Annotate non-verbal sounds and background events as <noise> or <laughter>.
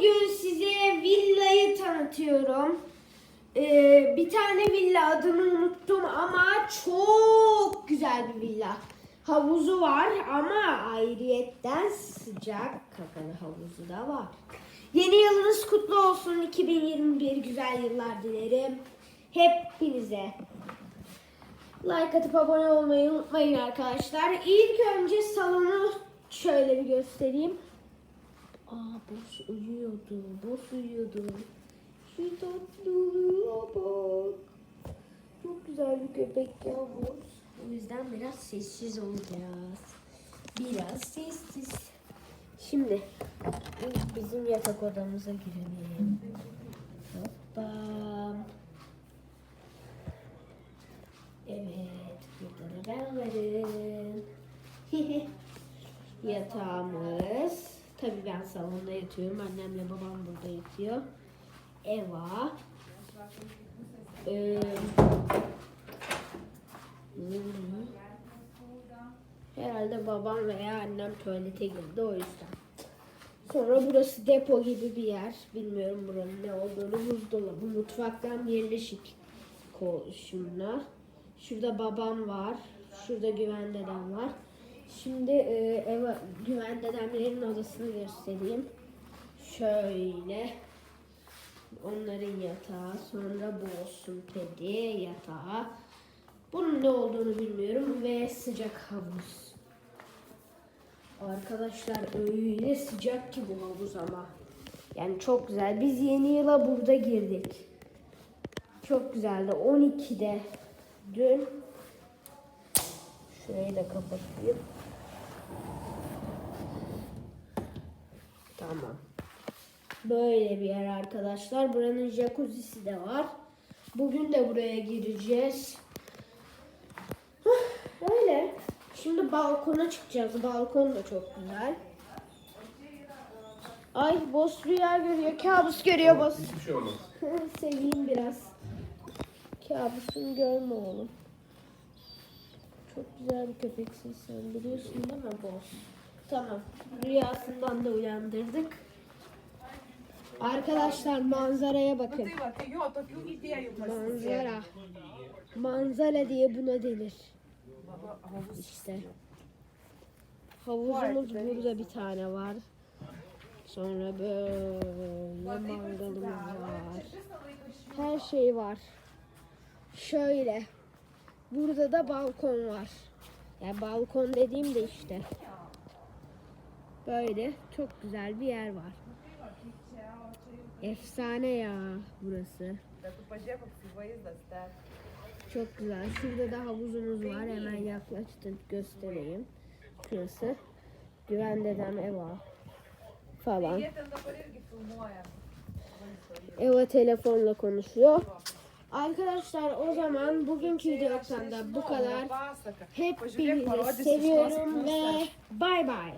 Bugün size villayı tanıtıyorum. Ee, bir tane villa adını unuttum ama çok güzel bir villa. Havuzu var ama ayrıyetten sıcak kakalı havuzu da var. Yeni yılınız kutlu olsun. 2021 güzel yıllar dilerim. Hepinize. Like atıp abone olmayı unutmayın arkadaşlar. İlk önce salonu şöyle bir göstereyim. Aa boss uyuyordu. Boss uyuyordu. Şu tatlılığa bak. Çok güzel bir köpek ya boss. O yüzden biraz sessiz olacağız. Biraz sessiz. Şimdi bizim yatak odamıza girelim. Hoppa. Evet, burada da ben varım. <laughs> Yatağımız. Tabii ben salonda yatıyorum. Annemle babam burada yatıyor. Eva. Ee. Herhalde babam veya annem tuvalete girdi o yüzden. Sonra burası depo gibi bir yer. Bilmiyorum buranın ne olduğunu. Buzdolabı, mutfaktan birleşik şunlar. Şurada babam var. Şurada güven dedem var. Şimdi e, eve, güven dedemlerin odasını göstereyim. Şöyle. Onların yatağı. Sonra bu olsun pedi yatağı. Bunun ne olduğunu bilmiyorum. Ve sıcak havuz. Arkadaşlar öyle sıcak ki bu havuz ama. Yani çok güzel. Biz yeni yıla burada girdik. Çok güzeldi. 12'de dün şurayı da kapatayım. Tamam. Böyle bir yer arkadaşlar. Buranın jacuzzi'si de var. Bugün de buraya gireceğiz. Öyle. Şimdi balkona çıkacağız. Balkon da çok güzel. Ay boss rüya görüyor. Kabus görüyor boss. Hiçbir şey olmaz. <laughs> Seveyim biraz. Kabusunu görme oğlum. Çok güzel bir köpeksin sen biliyorsun değil mi boss? Tamam. Rüyasından da uyandırdık. Arkadaşlar manzaraya bakın. Manzara. Manzara diye buna denir. İşte. Havuzumuz burada bir tane var. Sonra böyle mangalımız var. Her şey var. Şöyle. Burada da balkon var. Ya yani balkon dediğim de işte. Böyle çok güzel bir yer var. Efsane ya burası. Çok güzel. Şurada da havuzumuz var. Hemen yaklaştım göstereyim. Şurası. Güven dedem Eva falan. Eva telefonla konuşuyor. Arkadaşlar o zaman bugünkü videodan da bu kadar. Hepinizi seviyorum ve bay bay.